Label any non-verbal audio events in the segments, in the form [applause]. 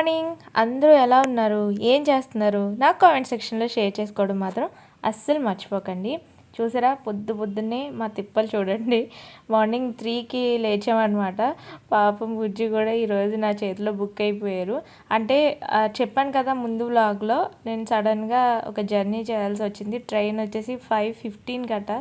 Morning అందరూ ఎలా ఉన్నారు? ఏం చేస్తున్నారు? నాకు కామెంట్ సెక్షన్లో షేర్ చేసుకోవడం మాత్రం అస్సలు మర్చిపోకండి. చూసారా? పొద్దు పొద్దున్నే మా తిప్పలు చూడండి. మార్నింగ్ త్రీకి లేచామన్నమాట. పాపం బుజ్జి కూడా ఈరోజు నా చేతిలో బుక్ అయిపోయారు. అంటే చెప్పాను కదా ముందు వ్లాగ్లో నేను సడన్గా ఒక జర్నీ చేయాల్సి వచ్చింది. ట్రైన్ వచ్చేసి ఫైవ్ ఫిఫ్టీన్ గట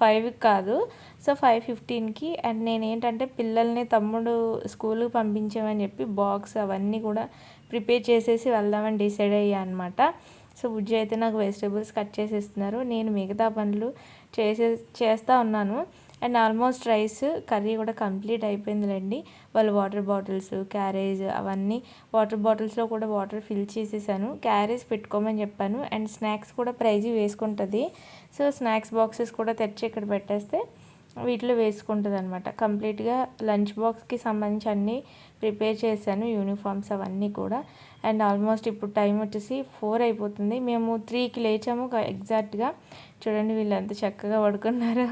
ఫైవ్ కాదు. సో ఫైవ్ ఫిఫ్టీన్కి అండ్ నేను ఏంటంటే పిల్లల్ని తమ్ముడు స్కూల్కి పంపించామని చెప్పి బాక్స్ అవన్నీ కూడా ప్రిపేర్ చేసేసి వెళ్దామని డిసైడ్ అయ్యా అనమాట సో బుజ్జి అయితే నాకు వెజిటేబుల్స్ కట్ చేసి ఇస్తున్నారు నేను మిగతా పనులు చేసే చేస్తూ ఉన్నాను. అండ్ ఆల్మోస్ట్ రైస్ కర్రీ కూడా కంప్లీట్ అయిపోయిందిలేండి. వాళ్ళు వాటర్ బాటిల్స్ క్యారేజ్ అవన్నీ వాటర్ బాటిల్స్లో కూడా వాటర్ ఫిల్ చేసేసాను. క్యారేజ్ పెట్టుకోమని చెప్పాను. అండ్ స్నాక్స్ కూడా ప్రైజ్ వేసుకుంటుంది. సో స్నాక్స్ బాక్సెస్ కూడా తెచ్చి ఇక్కడ పెట్టేస్తే వీటిలో వేసుకుంటుంది అనమాట కంప్లీట్గా లంచ్ బాక్స్కి సంబంధించి అన్నీ ప్రిపేర్ చేశాను యూనిఫామ్స్ అవన్నీ కూడా. అండ్ ఆల్మోస్ట్ ఇప్పుడు టైం వచ్చేసి ఫోర్ అయిపోతుంది. మేము త్రీకి లేచాము ఎగ్జాక్ట్గా. చూడండి వీళ్ళు ఎంత చక్కగా పడుకున్నారు.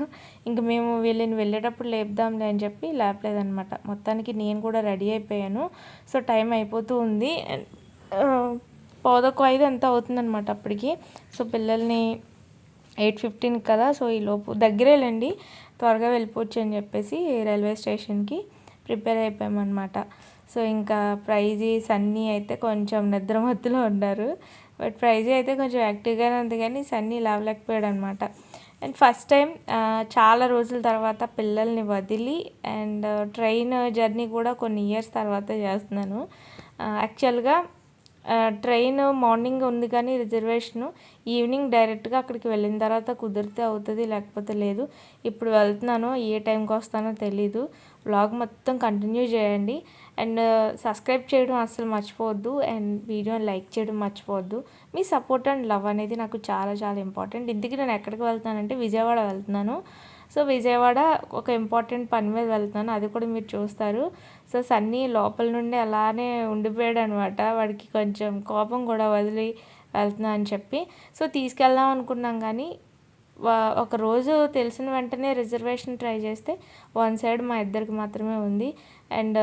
ఇంక మేము వీళ్ళని వెళ్ళేటప్పుడు లేపుదాంలే అని చెప్పి లేపలేదనమాట మొత్తానికి నేను కూడా రెడీ అయిపోయాను. సో టైం అయిపోతూ ఉంది. పోదొక్క ఐదు ఎంత అవుతుందన్నమాట అప్పటికి. సో పిల్లల్ని ఎయిట్ ఫిఫ్టీన్ కదా సో ఈ లోపు దగ్గరేలేండి. త్వరగా వెళ్ళిపోవచ్చు అని చెప్పేసి రైల్వే స్టేషన్కి ప్రిపేర్ అయిపోయామన్నమాట. సో ఇంకా ప్రైజీ సన్నీ అయితే కొంచెం నిద్రమత్తులో ఉన్నారు. బట్ ప్రైజీ అయితే కొంచెం యాక్టివ్గానే ఉంది కానీ సన్నీ లేవలేకపోయాడు అనమాట అండ్ ఫస్ట్ టైం చాలా రోజుల తర్వాత పిల్లల్ని వదిలి అండ్ ట్రైన్ జర్నీ కూడా కొన్ని ఇయర్స్ తర్వాత చేస్తున్నాను. యాక్చువల్గా ట్రైన్ మార్నింగ్ ఉంది కానీ రిజర్వేషను ఈవినింగ్ డైరెక్ట్గా అక్కడికి వెళ్ళిన తర్వాత కుదిరితే అవుతుంది లేకపోతే లేదు. ఇప్పుడు వెళ్తున్నాను ఏ టైంకి వస్తానో తెలీదు. బ్లాగ్ మొత్తం కంటిన్యూ చేయండి. అండ్ సబ్స్క్రైబ్ చేయడం అస్సలు మర్చిపోవద్దు. అండ్ వీడియోని లైక్ చేయడం మర్చిపోవద్దు. మీ సపోర్ట్ అండ్ లవ్ అనేది నాకు చాలా చాలా ఇంపార్టెంట్. ఇంతకీ నేను ఎక్కడికి వెళ్తానంటే విజయవాడ వెళ్తున్నాను. సో విజయవాడ ఒక ఇంపార్టెంట్ పని మీద వెళ్తున్నాను. అది కూడా మీరు చూస్తారు. సో సన్నీ లోపల నుండి అలానే ఉండిపోయాడు అనమాట వాడికి కొంచెం కోపం కూడా వదిలి వెళ్తున్నా అని చెప్పి. సో తీసుకెళ్దాం అనుకున్నాం కానీ ఒక రోజు తెలిసిన వెంటనే రిజర్వేషన్ ట్రై చేస్తే వన్ సైడ్ మా ఇద్దరికి మాత్రమే ఉంది. అండ్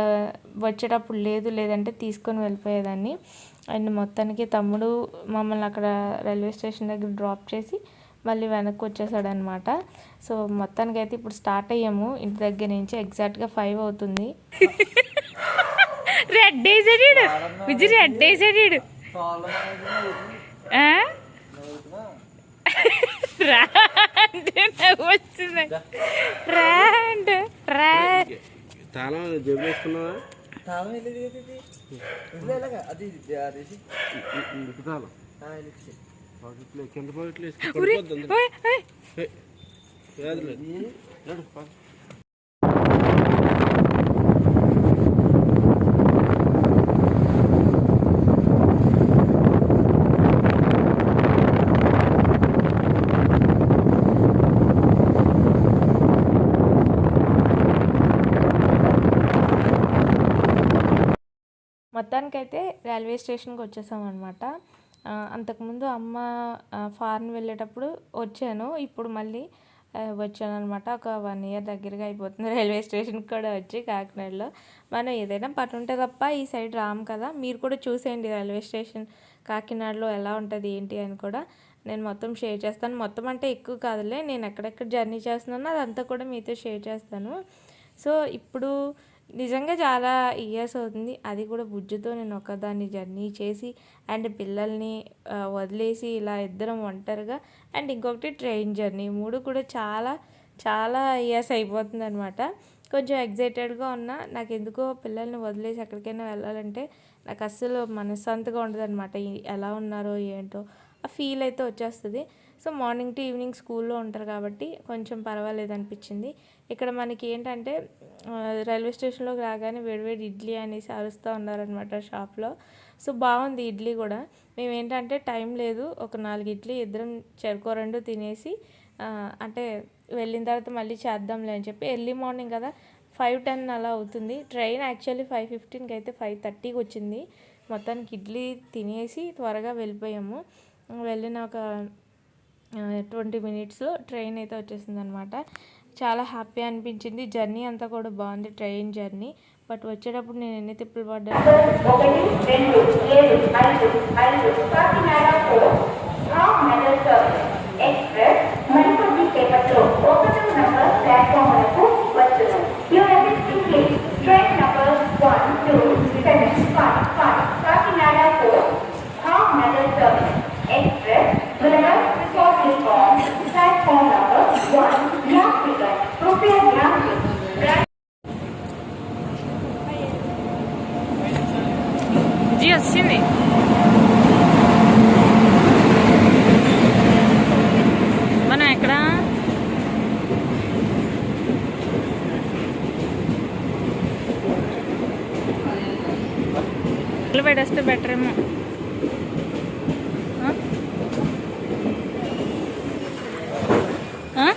వచ్చేటప్పుడు లేదు లేదంటే తీసుకొని వెళ్ళిపోయేదాన్ని. అండ్ మొత్తానికి తమ్ముడు మమ్మల్ని అక్కడ రైల్వే స్టేషన్ దగ్గర డ్రాప్ చేసి మళ్ళీ వెనక్కి వచ్చేసాడనమాట. సో మొత్తానికి అయితే ఇప్పుడు స్టార్ట్ అయ్యాము. ఇంటి దగ్గర నుంచి ఎగ్జాక్ట్గా ఫైవ్ అవుతుంది. రెడ్ వేసాడు విజయ్ రెడ్ వేసాడు రా అంటే నవ్వు వచ్చింది. రా. అంటే తాళం జేబులో వేసుకున్నావా? తాళం అది తాళం. కింద. మొత్తానికైతే రైల్వే స్టేషన్కి వచ్చేసాం అనమాట అంతకుముందు అమ్మ ఫారెన్ వెళ్ళేటప్పుడు వచ్చాను. ఇప్పుడు మళ్ళీ వచ్చాను అనమాట ఒక వన్ ఇయర్ దగ్గరగా అయిపోతుంది. [laughs] రైల్వే స్టేషన్కి కూడా వచ్చి కాకినాడలో. మనం ఏదైనా పని ఉంటే తప్ప ఈ సైడ్ రాము కదా. మీరు కూడా చూసేయండి రైల్వే స్టేషన్ కాకినాడలో ఎలా ఉంటుంది ఏంటి అని కూడా. నేను మొత్తం షేర్ చేస్తాను. మొత్తం అంటే ఎక్కువ కాదులే. నేను ఎక్కడెక్కడ జర్నీ చేస్తున్నానో అదంతా కూడా మీతో షేర్ చేస్తాను. సో ఇప్పుడు నిజంగా చాలా ఇయర్స్ అవుతుంది. అది కూడా బుజ్జుతో నేను ఒకదాన్ని జర్నీ చేసి అండ్ పిల్లల్ని వదిలేసి ఇలా ఇద్దరం ఒంటరిగా అండ్ ఇంకొకటి ట్రైన్ జర్నీ మూడు కూడా చాలా చాలా ఇయర్స్ అయిపోతుంది అనమాట కొంచెం ఎగ్జైటెడ్గా ఉన్నా. నాకు ఎందుకో పిల్లల్ని వదిలేసి ఎక్కడికైనా వెళ్ళాలంటే నాకు అస్సలు మనశ్శాంతిగా ఉండదు అనమాట ఎలా ఉన్నారో ఏంటో ఆ ఫీల్ అయితే వచ్చేస్తుంది. సో మార్నింగ్ టు ఈవినింగ్ స్కూల్లో ఉంటారు కాబట్టి కొంచెం పర్వాలేదు అనిపించింది. ఇక్కడ మనకి ఏంటంటే రైల్వే స్టేషన్లోకి రాగానే వేడివేడి ఇడ్లీ అనేసి అరుస్తూ ఉన్నారనమాట షాప్లో. సో బాగుంది ఇడ్లీ కూడా. మేము ఏంటంటే టైం లేదు ఒక నాలుగు ఇడ్లీ ఇద్దరం చెరుకో రెండు తినేసి అంటే వెళ్ళిన తర్వాత మళ్ళీ చేద్దాంలే అని చెప్పి ఎర్లీ మార్నింగ్ కదా ఫైవ్ టెన్ అలా అవుతుంది. ట్రైన్ యాక్చువల్లీ ఫైవ్ ఫిఫ్టీన్కి అయితే ఫైవ్ థర్టీకి వచ్చింది. మొత్తానికి ఇడ్లీ తినేసి త్వరగా వెళ్ళిపోయాము. వెళ్ళిన ఒక ట్వంటీ మినిట్స్లో ట్రైన్ అయితే వచ్చేసింది అనమాట చాలా హ్యాపీ అనిపించింది. జర్నీ అంతా కూడా బాగుంది ట్రైన్ జర్నీ. బట్ వచ్చేటప్పుడు నేను ఎన్ని తిప్పులు పడ్డాను ఒకటి రెండు ఏడు ఐదు ఐదు కాకినాడ ఫోర్ రాంగ్ మెడల్ సర్వీస్ ఎక్స్ప్రెస్ మరికొద్ది సేపట్లో ఒకటో నంబర్ ప్లాట్ఫామ్లకు వచ్చును your assisting please train number one two seven five five Kakinada port wrong మెడల్ service express విలర్ platform platform number one gas figure రూపాయ గ్యాస్ జీ వచ్చింది మనం ఎక్కడ పెట్టేస్తే బెటర్ ఏమో ఆ?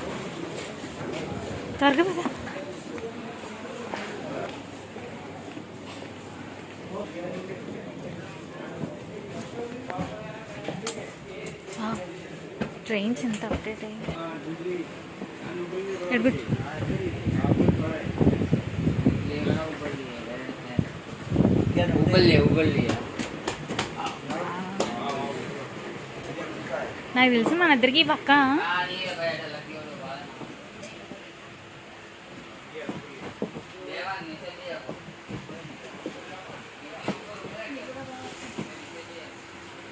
ఇద్దరికి పక్క?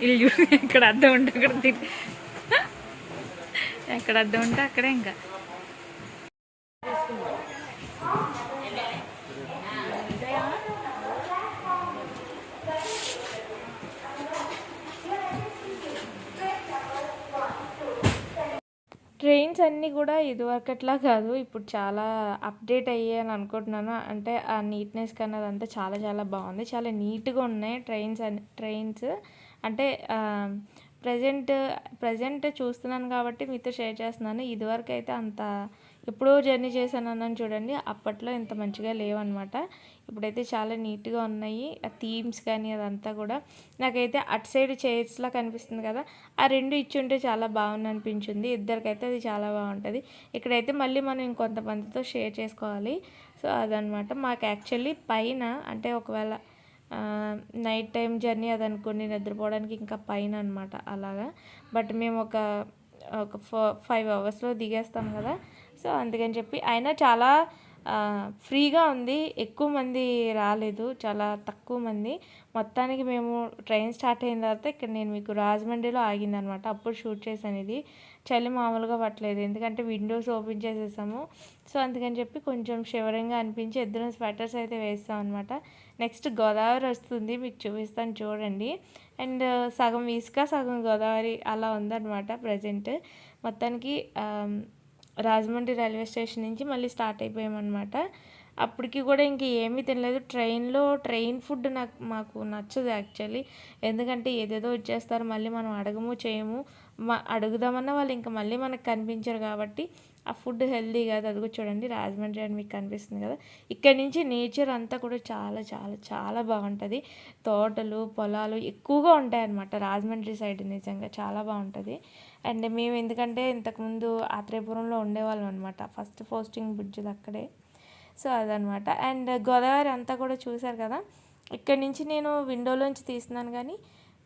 ఇల్లు ఇక్కడ ఎక్కడ అద్దం ఉంటే అక్కడ ఎక్కడ అద్దం ఉంటే అక్కడే ఇంకా ట్రైన్స్ అన్నీ కూడా ఇదివరకట్లా కాదు. ఇప్పుడు చాలా అప్డేట్ అయ్యాయి అనుకుంటున్నాను. అంటే ఆ నీట్నెస్ కన్నా అదంతా చాలా చాలా బాగుంది. చాలా నీట్గా ఉన్నాయి ట్రైన్స్ అని ట్రైన్స్ అంటే ప్రజెంట్ ప్రజెంట్ చూస్తున్నాను కాబట్టి మీతో షేర్ చేస్తున్నాను. ఇదివరకు అయితే అంత ఎప్పుడో జర్నీ చేశాను అన్నాను చూడండి అప్పట్లో ఇంత మంచిగా లేవన్నమాట. ఇప్పుడైతే చాలా నీట్గా ఉన్నాయి ఆ థీమ్స్ కానీ అదంతా కూడా. నాకైతే అటు సైడ్ చైర్స్లా కనిపిస్తుంది కదా ఆ రెండు ఇచ్చి ఉంటే చాలా బాగుంది అనిపించింది. ఇద్దరికైతే అది చాలా బాగుంటుంది. ఇక్కడైతే మళ్ళీ మనం ఇంకొంతమందితో షేర్ చేసుకోవాలి. సో అదనమాట మాకు యాక్చువల్లీ పైన అంటే ఒకవేళ నైట్ టైం జర్నీ అది అనుకోండి నిద్రపోవడానికి ఇంకా పైన అనమాట అలాగా. బట్ మేము ఒక ఒక ఫైవ్ అవర్స్లో దిగేస్తాం కదా సో అందుకని చెప్పి అయినా చాలా ఫ్రీగా ఉంది. ఎక్కువ మంది రాలేదు. చాలా తక్కువ మంది. మొత్తానికి మేము ట్రైన్ స్టార్ట్ అయిన తర్వాత ఇక్కడ నేను మీకు రాజమండ్రిలో ఆగిందనమాట. అప్పుడు షూట్ చేశాను ఇది. చలి మామూలుగా పట్టలేదు. ఎందుకంటే విండోస్ ఓపెన్ చేసేసాము. సో అందుకని చెప్పి కొంచెం షివరింగ్గా అనిపించి ఇద్దరం స్వెటర్స్ అయితే వేస్తాం అనమాట నెక్స్ట్ గోదావరి వస్తుంది. మీకు చూపిస్తాను చూడండి. అండ్ సగం ఇసుక సగం గోదావరి అలా ఉందన్నమాట ప్రజెంట్. మొత్తానికి రాజమండ్రి రైల్వే స్టేషన్ నుంచి మళ్ళీ స్టార్ట్ అయిపోయామన్నమాట. అప్పటికి కూడా ఇంక ఏమీ తినలేదు. ట్రైన్లో ట్రైన్ ఫుడ్ నాకు మాకు నచ్చదు యాక్చువల్లీ. ఎందుకంటే ఏదేదో వచ్చేస్తారు మళ్ళీ మనం అడగము చేయము. మా అడుగుదామన్నా వాళ్ళు ఇంకా మళ్ళీ మనకు కనిపించరు కాబట్టి ఆ ఫుడ్ హెల్దీ కాదు. అది కూడా చూడండి రాజమండ్రి అని మీకు కనిపిస్తుంది కదా. ఇక్కడ నుంచి నేచర్ అంతా కూడా చాలా చాలా చాలా బాగుంటుంది. తోటలు పొలాలు ఎక్కువగా ఉంటాయి అన్నమాట రాజమండ్రి సైడ్ నిజంగా చాలా బాగుంటుంది. అండ్ మేము ఎందుకంటే ఇంతకుముందు ఆత్రేయపురంలో ఉండేవాళ్ళం అనమాట ఫస్ట్ పోస్టింగ్ బ్రిడ్జ్ అక్కడే. సో అదనమాట అండ్ గోదావరి అంతా కూడా చూశారు కదా? ఇక్కడ నుంచి నేను విండోలోంచి తీస్తున్నాను కానీ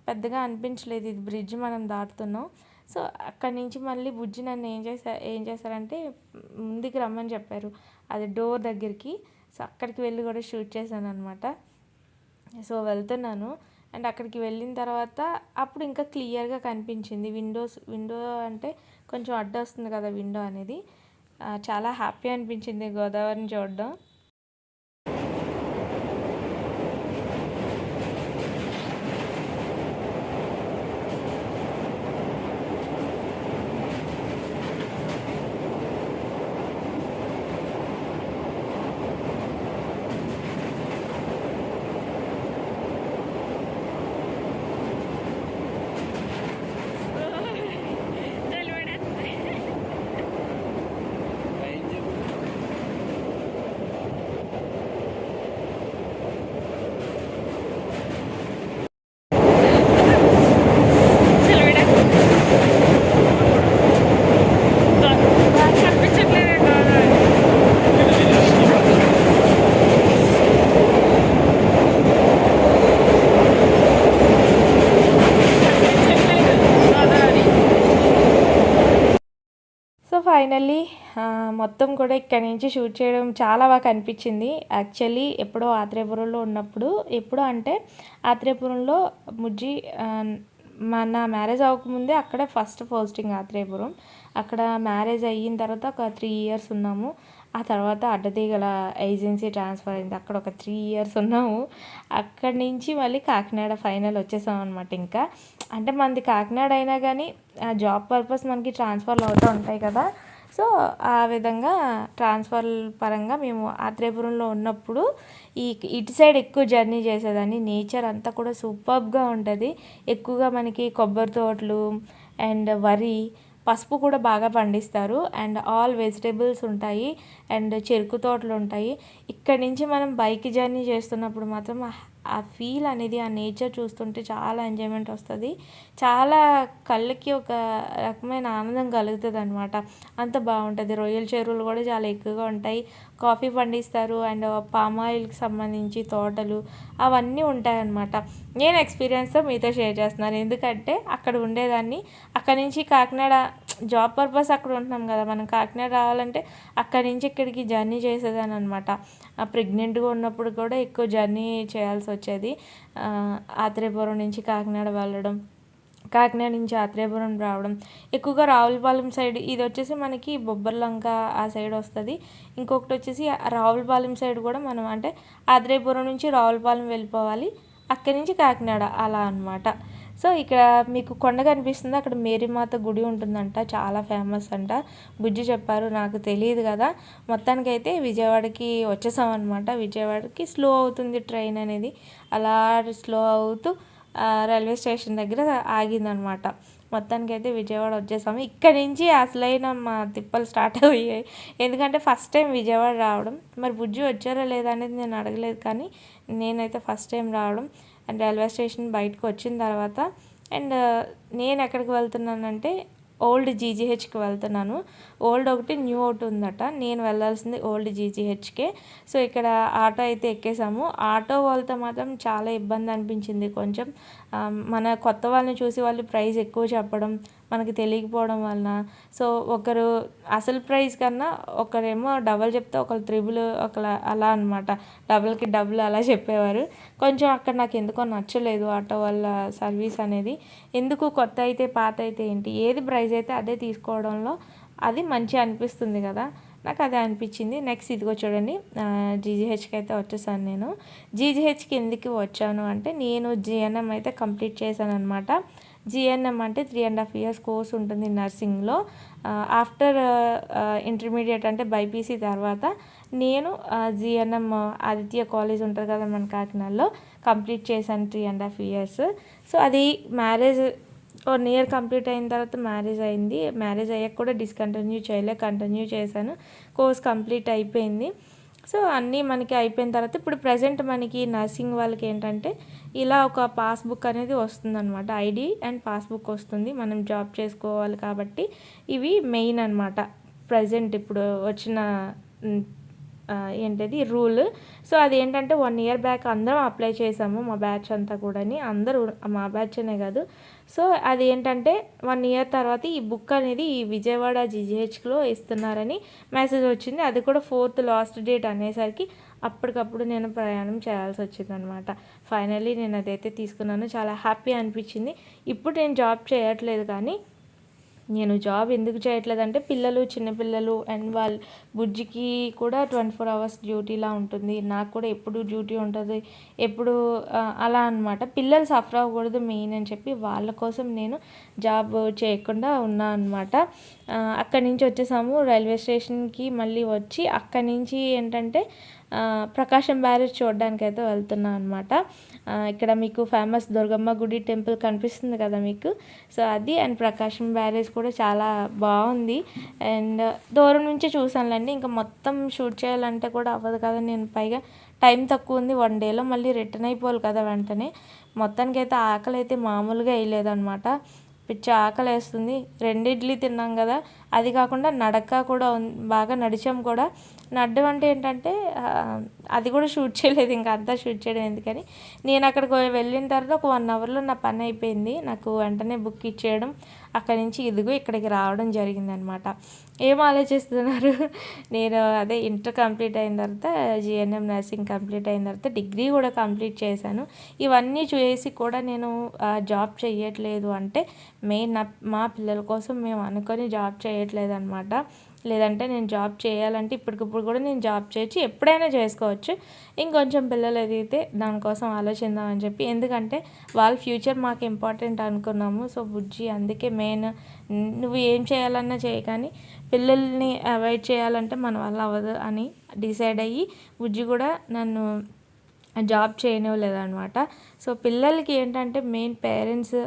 పెద్దగా అనిపించలేదు. ఇది బ్రిడ్జ్ మనం దాటుతున్నాం. సో అక్కడి నుంచి మళ్ళీ బుజ్జి నన్ను ఏం చేశా ఏం చేశారంటే ముందుకు రమ్మని చెప్పారు. అది డోర్ దగ్గరికి. సో అక్కడికి వెళ్ళి కూడా షూట్ చేశాను అనమాట సో వెళ్తున్నాను. అండ్ అక్కడికి వెళ్ళిన తర్వాత అప్పుడు ఇంకా క్లియర్గా కనిపించింది. విండోస్ విండో అంటే కొంచెం అడ్డు వస్తుంది కదా విండో అనేది. చాలా హ్యాపీ అనిపించింది గోదావరిని చూడడం. ఫైనల్లీ మొత్తం కూడా ఇక్కడ నుంచి షూట్ చేయడం చాలా బాగా అనిపించింది యాక్చువల్లీ ఎప్పుడో ఆత్రేయపురంలో ఉన్నప్పుడు ఎప్పుడో అంటే ఆత్రేయపురంలో ముజ్జి ఆ, మన మ్యారేజ్ అవ్వకముందే అక్కడే ఫస్ట్ పోస్టింగ్ ఆత్రేయపురం. అక్కడ మ్యారేజ్ అయిన తర్వాత ఒక త్రీ ఇయర్స్ ఉన్నాము. ఆ తర్వాత అడ్డతీగల ఏజెన్సీ ట్రాన్స్ఫర్ అయింది. అక్కడ ఒక త్రీ ఇయర్స్ ఉన్నాము. అక్కడి నుంచి మళ్ళీ కాకినాడ ఫైనల్ వచ్చేసాం అనమాట ఇంకా. అంటే మనది కాకినాడ అయినా కానీ ఆ జాబ్ పర్పస్ మనకి ట్రాన్స్ఫర్లు అవుతూ ఉంటాయి కదా. సో ఆ విధంగా ట్రాన్స్ఫర్ పరంగా మేము ఆత్రేయపురంలో ఉన్నప్పుడు ఈ ఇటు సైడ్ ఎక్కువ జర్నీ చేసేదాన్ని. నేచర్ అంతా కూడా సూపర్గా ఉంటుంది. ఎక్కువగా మనకి కొబ్బరి తోటలు అండ్ వరి పసుపు కూడా బాగా పండిస్తారు. అండ్ ఆల్ వెజిటేబుల్స్ ఉంటాయి. అండ్ చెరుకు తోటలు ఉంటాయి. ఇక్కడ నుంచి మనం బైక్ జర్నీ చేస్తున్నప్పుడు మాత్రం ఆ- ఫీల్ అనేది ఆ నేచర్ చూస్తుంటే చాలా ఎంజాయ్మెంట్ వస్తుంది. చాలా కళ్ళకి ఒక రకమైన ఆనందం కలుగుతుంది అనమాట అంత బాగుంటుంది. రొయ్యల చెరువులు కూడా చాలా ఎక్కువగా ఉంటాయి. కాఫీ పండిస్తారు అండ్ పామ్ ఆయిల్కి సంబంధించి తోటలు అవన్నీ ఉంటాయన్నమాట. నేను ఎక్స్పీరియన్స్తో మీతో షేర్ చేస్తున్నాను. ఎందుకంటే అక్కడ ఉండేదాన్ని. అక్కడి నుంచి కాకినాడ జాబ్ పర్పస్ అక్కడ ఉంటున్నాం కదా. మనం కాకినాడ రావాలంటే అక్కడి నుంచి ఇక్కడికి జర్నీ చేసేదాన్ని అనమాట ప్రెగ్నెంట్గా ఉన్నప్పుడు కూడా ఎక్కువ జర్నీ చేయాల్సి వచ్చేది. ఆత్రేయపురం నుంచి కాకినాడ వెళ్ళడం కాకినాడ నుంచి ఆత్రేయపురం రావడం. ఎక్కువగా రావులపాలెం సైడ్ ఇది వచ్చేసి మనకి బొబ్బర్లంక ఆ సైడ్ వస్తుంది. ఇంకొకటి వచ్చేసి రావులపాలెం సైడ్ కూడా మనం అంటే ఆత్రేయపురం నుంచి రావులపాలెం వెళ్ళిపోవాలి. అక్కడి నుంచి కాకినాడ అలా అనమాట సో ఇక్కడ మీకు కొండ కనిపిస్తుంది. అక్కడ మేరీమాత గుడి ఉంటుందంట. చాలా ఫేమస్ అంట. బుజ్జి చెప్పారు నాకు తెలియదు కదా. మొత్తానికైతే విజయవాడకి వచ్చేసాం అనమాట విజయవాడకి స్లో అవుతుంది ట్రైన్ అనేది. అలా స్లో అవుతూ రైల్వే స్టేషన్ దగ్గర ఆగిందనమాట. అయితే విజయవాడ వచ్చేసాము. ఇక్కడ నుంచి అసలైన మా తిప్పలు స్టార్ట్ అయ్యాయి. ఎందుకంటే ఫస్ట్ టైం విజయవాడ రావడం. మరి బుజ్జి వచ్చారా లేదా అనేది నేను అడగలేదు కానీ నేనైతే ఫస్ట్ టైం రావడం. అండ్ రైల్వే స్టేషన్ బయటకు వచ్చిన తర్వాత అండ్ నేను ఎక్కడికి వెళ్తున్నానంటే ఓల్డ్ జీజీహెచ్కి వెళ్తున్నాను. ఓల్డ్ ఒకటి న్యూ ఒకటి ఉందట. నేను వెళ్ళాల్సింది ఓల్డ్ జీజీహెచ్కే. సో ఇక్కడ ఆటో అయితే ఎక్కేసాము. ఆటో వాళ్ళతో మాత్రం చాలా ఇబ్బంది అనిపించింది కొంచెం. మన కొత్త వాళ్ళని చూసి వాళ్ళు ప్రైస్ ఎక్కువ చెప్పడం మనకి తెలియకపోవడం వలన. సో ఒకరు అసలు ప్రైస్ కన్నా ఒకరేమో డబల్ చెప్తే ఒకరు త్రిబుల్ ఒకలా అలా అనమాట డబుల్కి డబుల్ అలా చెప్పేవారు. కొంచెం అక్కడ నాకు ఎందుకో నచ్చలేదు ఆటో వాళ్ళ సర్వీస్ అనేది. ఎందుకు కొత్త అయితే పాత అయితే ఏంటి? ఏది ప్రైస్ అయితే అదే తీసుకోవడంలో అది మంచి అనిపిస్తుంది కదా. నాకు అదే అనిపించింది. నెక్స్ట్ ఇదిగో చూడండి. జీజీహెచ్కి అయితే వచ్చేసాను నేను. జీజీహెచ్కి ఎందుకు వచ్చాను అంటే నేను జిఎన్ఎం అయితే కంప్లీట్ చేశాను అనమాట జిఎన్ఎం అంటే three and half years course ఉంటుంది నర్సింగ్లో ఆఫ్టర్ ఇంటర్మీడియట్ అంటే బైపీసీ తర్వాత నేను జిఎన్ఎం ఆదిత్య కాలేజ్ ఉంటుంది కదా మన కాకినాడలో కంప్లీట్ చేశాను three and half years so అది మ్యారేజ్ వన్ ఇయర్ కంప్లీట్ అయిన తర్వాత మ్యారేజ్ అయింది. మ్యారేజ్ అయ్యాక కూడా డిస్కంటిన్యూ చేయలే కంటిన్యూ చేశాను. కోర్స్ కంప్లీట్ అయిపోయింది. సో అన్నీ మనకి అయిపోయిన తర్వాత ఇప్పుడు ప్రజెంట్ మనకి నర్సింగ్ వాళ్ళకి ఏంటంటే ఇలా ఒక పాస్బుక్ అనేది వస్తుందన్నమాట. ఐడి అండ్ పాస్బుక్ వస్తుంది. మనం జాబ్ చేసుకోవాలి కాబట్టి ఇవి మెయిన్ అనమాట ప్రజెంట్ ఇప్పుడు వచ్చిన ఏంటది? రూల్. సో అది ఏంటంటే వన్ ఇయర్ బ్యాక్ అందరం అప్లై చేసాము మా బ్యాచ్ అంతా కూడాని. అందరూ మా బ్యాచ్ అనే కాదు. సో అది ఏంటంటే వన్ ఇయర్ తర్వాత ఈ బుక్ అనేది ఈ విజయవాడ జీజీహెచ్లో ఇస్తున్నారని మెసేజ్ వచ్చింది. అది కూడా ఫోర్త్ లాస్ట్ డేట్ అనేసరికి అప్పటికప్పుడు నేను ప్రయాణం చేయాల్సి వచ్చింది అనమాట ఫైనల్లీ నేను అదైతే తీసుకున్నాను. చాలా హ్యాపీ అనిపించింది. ఇప్పుడు నేను జాబ్ చేయట్లేదు కానీ నేను జాబ్ ఎందుకు చేయట్లేదంటే పిల్లలు చిన్నపిల్లలు అండ్ వాళ్ళ బుజ్జికి కూడా ట్వంటీ ఫోర్ అవర్స్ డ్యూటీలా ఉంటుంది. నాకు కూడా ఎప్పుడు డ్యూటీ ఉంటుంది ఎప్పుడు అలా అనమాట పిల్లలు సఫర్ అవ్వకూడదు మెయిన్ అని చెప్పి వాళ్ళ కోసం నేను జాబ్ చేయకుండా ఉన్నా అనమాట అక్కడి నుంచి వచ్చేసాము. రైల్వే స్టేషన్కి మళ్ళీ వచ్చి అక్కడి నుంచి ఏంటంటే ప్రకాశం బ్యారేజ్ చూడడానికి అయితే వెళ్తున్నాం అనమాట ఇక్కడ మీకు ఫేమస్ దుర్గమ్మ గుడి టెంపుల్ కనిపిస్తుంది కదా మీకు. సో అది అండ్ ప్రకాశం బ్యారేజ్ కూడా చాలా బాగుంది. అండ్ దూరం నుంచి చూసానులేండి ఇంకా మొత్తం షూట్ చేయాలంటే కూడా అవ్వదు కదా. నేను పైగా టైం తక్కువ ఉంది వన్ డేలో మళ్ళీ రిటర్న్ అయిపోవాలి కదా వెంటనే. మొత్తానికి అయితే ఆకలి అయితే మామూలుగా వేయలేదన్నమాట. పిచ్చి ఆకలి వేస్తుంది రెండు ఇడ్లీ తిన్నాం కదా. అది కాకుండా నడక కూడా బాగా నడిచాం కూడా. నడ్డు అంటే ఏంటంటే అది కూడా షూట్ చేయలేదు ఇంకా అంతా షూట్ చేయడం ఎందుకని. నేను అక్కడికి వెళ్ళిన తర్వాత ఒక వన్ అవర్లో నా పని అయిపోయింది. నాకు వెంటనే బుక్ ఇచ్చేయడం అక్కడి నుంచి ఇదిగో ఇక్కడికి రావడం జరిగిందనమాట. ఏం ఆలోచిస్తున్నారు? [laughs] నేను అదే ఇంటర్ కంప్లీట్ అయిన తర్వాత జిఎన్ఎం నర్సింగ్ కంప్లీట్ అయిన తర్వాత డిగ్రీ కూడా కంప్లీట్ చేశాను. ఇవన్నీ చేసి కూడా నేను జాబ్ చేయట్లేదు అంటే మెయిన్ నా మా పిల్లల కోసం మేము అనుకొని జాబ్ చేయట్లేదు అనమాట లేదంటే నేను జాబ్ చేయాలంటే ఇప్పటికిప్పుడు కూడా నేను జాబ్ చేయొచ్చు ఎప్పుడైనా చేసుకోవచ్చు. ఇంకొంచెం పిల్లలు ఎదిగితే దానికోసం ఆలోచిద్దామని చెప్పి. ఎందుకంటే వాళ్ళ ఫ్యూచర్ మాకు ఇంపార్టెంట్ అనుకున్నాము. సో బుజ్జి అందుకే మెయిన్ నువ్వు ఏం చేయాలన్నా చేయ కానీ పిల్లల్ని అవాయిడ్ చేయాలంటే మన వల్ల అవ్వదు అని డిసైడ్ అయ్యి బుజ్జి కూడా నన్ను జాబ్ చేయనివ్వలేదన్నమాట. సో పిల్లలకి ఏంటంటే మెయిన్ పేరెంట్స్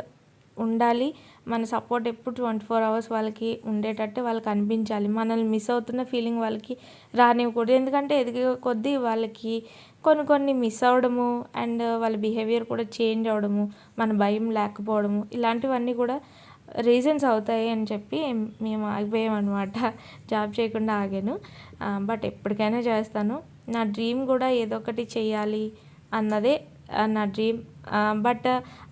ఉండాలి. మన సపోర్ట్ ఎప్పుడు ట్వంటీ ఫోర్ అవర్స్ వాళ్ళకి ఉండేటట్టు వాళ్ళకి అనిపించాలి. మనల్ని మిస్ అవుతున్న ఫీలింగ్ వాళ్ళకి రానివ్వకూడదు. ఎందుకంటే ఎదిగే కొద్దీ వాళ్ళకి కొన్ని కొన్ని మిస్ అవ్వడము అండ్ వాళ్ళ బిహేవియర్ కూడా చేంజ్ అవ్వడము మన భయం లేకపోవడము ఇలాంటివన్నీ కూడా రీజన్స్ అవుతాయి అని చెప్పి మేము ఆగిపోయామన్నమాట జాబ్ చేయకుండా ఆగాను. బట్ ఎప్పటికైనా చేస్తాను. నా డ్రీమ్ కూడా ఏదో ఒకటి చేయాలి అన్నదే నా డ్రీమ్ బట్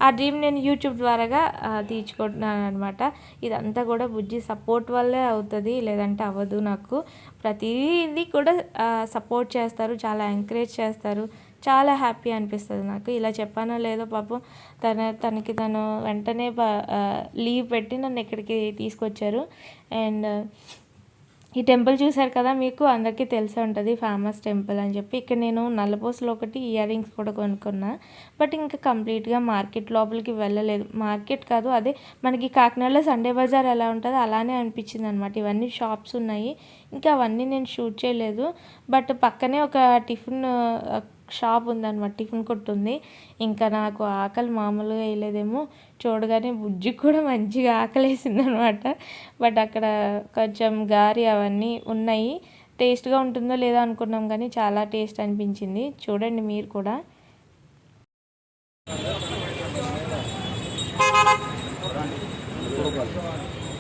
ఆ డ్రీమ్ నేను యూట్యూబ్ ద్వారాగా తీర్చుకుంటున్నాను అనమాట ఇదంతా కూడా బుజ్జి సపోర్ట్ వల్లే అవుతుంది లేదంటే అవ్వదు నాకు. ప్రతిదీ కూడా సపోర్ట్ చేస్తారు చాలా ఎంకరేజ్ చేస్తారు. చాలా హ్యాపీ అనిపిస్తుంది నాకు. ఇలా చెప్పానో లేదో పాపం తన తనకి తను వెంటనే లీవ్ పెట్టి నన్ను ఇక్కడికి తీసుకొచ్చారు. అండ్ ఈ టెంపుల్ చూశారు కదా మీకు అందరికీ తెలిసే ఉంటుంది ఫేమస్ టెంపుల్ అని చెప్పి. ఇక్కడ నేను నల్లపోసలో ఒకటి ఇయర్ రింగ్స్ కూడా కొనుక్కున్నా. బట్ ఇంకా కంప్లీట్గా మార్కెట్ లోపలికి వెళ్ళలేదు. మార్కెట్ కాదు అదే మనకి కాకినాడలో సండే బజార్ ఎలా ఉంటుందో అలానే అనిపించింది అనమాట ఇవన్నీ షాప్స్ ఉన్నాయి. ఇంకా అవన్నీ నేను షూట్ చేయలేదు. బట్ పక్కనే ఒక టిఫిన్ షాప్ ఉందన్నమాట టిఫిన్ కొట్టు ఉంది ఇంకా నాకు ఆకలి మామూలుగా వేయలేదేమో చూడగానే బుజ్జికి కూడా మంచిగా ఆకలేసింది అనమాట బట్ అక్కడ కొంచెం గారి అవన్నీ ఉన్నాయి. టేస్ట్గా ఉంటుందో లేదో అనుకున్నాం కానీ చాలా టేస్ట్ అనిపించింది. చూడండి మీరు కూడా.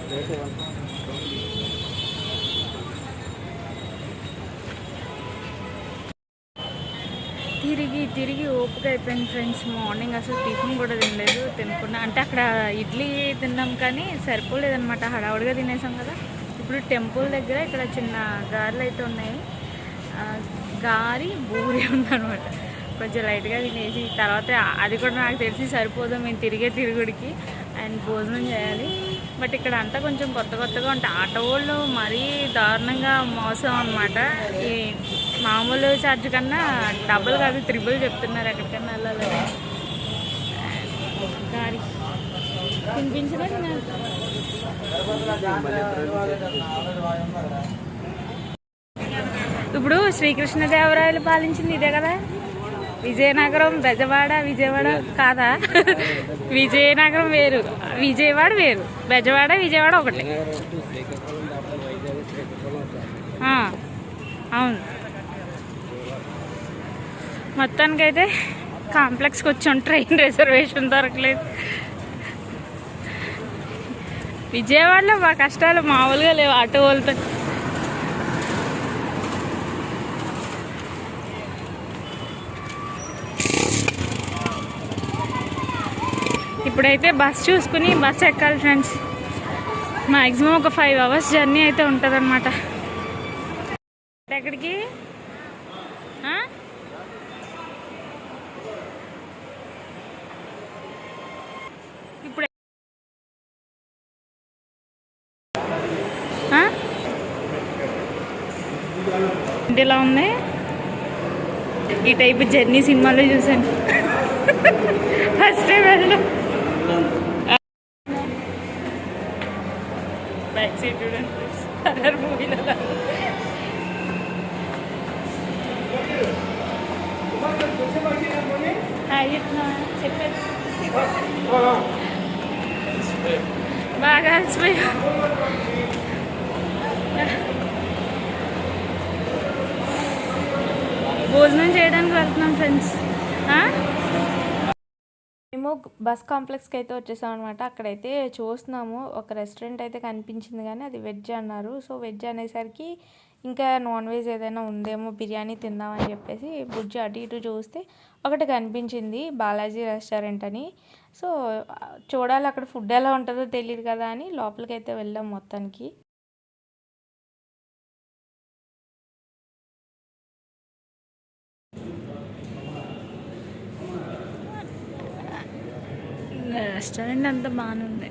తిరిగి తిరిగి ఓపిక అయిపోయింది ఫ్రెండ్స్. మార్నింగ్ అసలు టిఫిన్ కూడా తినలేదు తినకుండా. అంటే అక్కడ ఇడ్లీ తిన్నాం కానీ సరిపోలేదనమాట హడావుడిగా తినేసాం కదా. ఇప్పుడు టెంపుల్ దగ్గర ఇక్కడ చిన్న గారెలు అయితే ఉన్నాయి. గారి బూరి ఉందనమాట కొంచెం లైట్గా తినేసి తర్వాత అది కూడా నాకు తెలిసి సరిపోదు. మేము తిరిగే తిరుగుడికి అండ్ భోజనం చేయాలి. బట్ ఇక్కడ అంతా కొంచెం కొత్త కొత్తగా ఉంటాయి ఆటో వాళ్ళు మరీ దారుణంగా మోసం అనమాట ఈ మామూలు ఛార్జ్ కన్నా డబుల్ కాదు త్రిబుల్ చెప్తున్నారు ఎక్కడికన్నా వెళ్ళాలి గారి తినిపించలేదు ఇప్పుడు శ్రీకృష్ణదేవరాయలు పాలించింది ఇదే కదా? విజయనగరం బెజవాడ విజయవాడ కాదా? విజయనగరం వేరు. విజయవాడ వేరు. బెజవాడ విజయవాడ ఒకటి. అవును. మొత్తానికైతే కాంప్లెక్స్కి వచ్చాం ట్రైన్ రిజర్వేషన్ దొరకలేదు. విజయవాడలో మా కష్టాలు మామూలుగా లేవు. ఆటో వాళ్ళతో ఇప్పుడైతే బస్ చూసుకుని బస్ ఎక్కాలి ఫ్రెండ్స్. మ్యాక్సిమం ఒక ఫైవ్ అవర్స్ జర్నీ అయితే ఉంటుందన్నమాట. ఎక్కడికి? ఇప్పుడు ఆ? ఇలా ఉంది? ఈ టైప్ జర్నీ సినిమాలో చూసాను ఫస్ట్ [laughs] టైం వెళ్ళడం. బ్యాక్ సీట్ చూడండి హర్రర్ మూవీలో చెప్పారు బాగా అలసిపోయా భోజనం చేయడానికి వెళ్తున్నాం ఫ్రెండ్స్ మేము బస్ కాంప్లెక్స్కి అయితే వచ్చేసాం అనమాట అక్కడైతే చూస్తున్నాము. ఒక రెస్టారెంట్ అయితే కనిపించింది కానీ అది వెజ్ అన్నారు. సో వెజ్ అనేసరికి ఇంకా నాన్ వెజ్ ఏదైనా ఉందేమో బిర్యానీ తిందామని చెప్పేసి బుజ్జి అటు ఇటు చూస్తే ఒకటి కనిపించింది బాలాజీ రెస్టారెంట్ అని. సో చూడాలి అక్కడ ఫుడ్ ఎలా ఉంటుందో తెలియదు కదా అని లోపలికి అయితే వెళ్ళాం మొత్తానికి. రెస్టారెంట్ అంతా బాగానే ఉంది.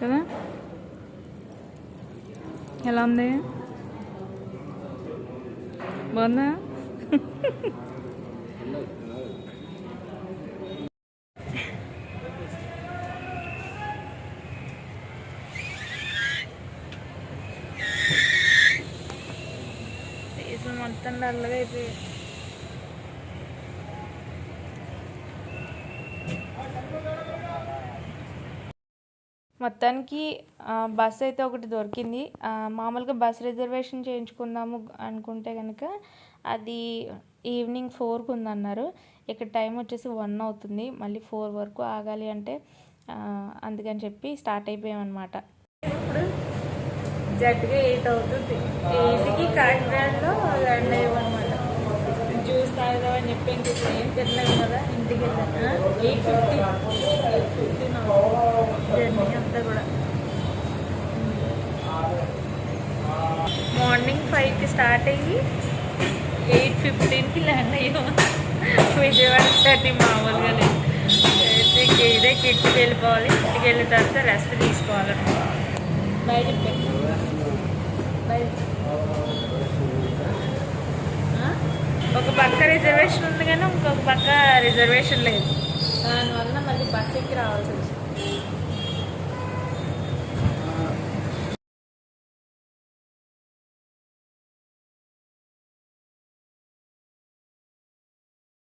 కదా? ఎలా ఉంది? బాగుందా? మొత్తం డల్గా అయిపోయి మొత్తానికి బస్ అయితే ఒకటి దొరికింది. మామూలుగా బస్ రిజర్వేషన్ చేయించుకుందాము అనుకుంటే కనుక అది ఈవినింగ్ ఫోర్కి ఉందన్నారు. ఇక్కడ టైం వచ్చేసి వన్ అవుతుంది. మళ్ళీ ఫోర్ వరకు ఆగాలి అంటే అందుకని చెప్పి స్టార్ట్ అయిపోయామన్నమాట. ఇప్పుడు జట్టుగా ఎయిట్ అవుతుంది. ఎయిట్కి కాకినాడలో ల్యాండ్ అయ్యామన్నమాట. జ్యూస్ తాగుదామని చెప్పి ఇంక ఏం తినలేము కదా ఇంటికి వెళ్ళాను ఎయిట్ ఫిఫ్టీ జర్నీ అంతా కూడా మార్నింగ్ ఫైవ్కి స్టార్ట్ అయ్యి ఎయిట్ ఫిఫ్టీన్కి ల్యాండ్ అయ్యాం. విజయవాడ స్టార్ట్ మామూలుగా లేదు అయితే ఇదే కిట్కి వెళ్ళిపోవాలి. ఇంటికి వెళ్ళిన తర్వాత రెస్ట్ తీసుకోవాలన్నమాట. బయట బయట. ఒక పక్క రిజర్వేషన్ ఉంది కానీ ఇంకొక పక్క రిజర్వేషన్ లేదు. దానివల్ల మళ్ళీ బస్ ఎక్కి రావాల్సింది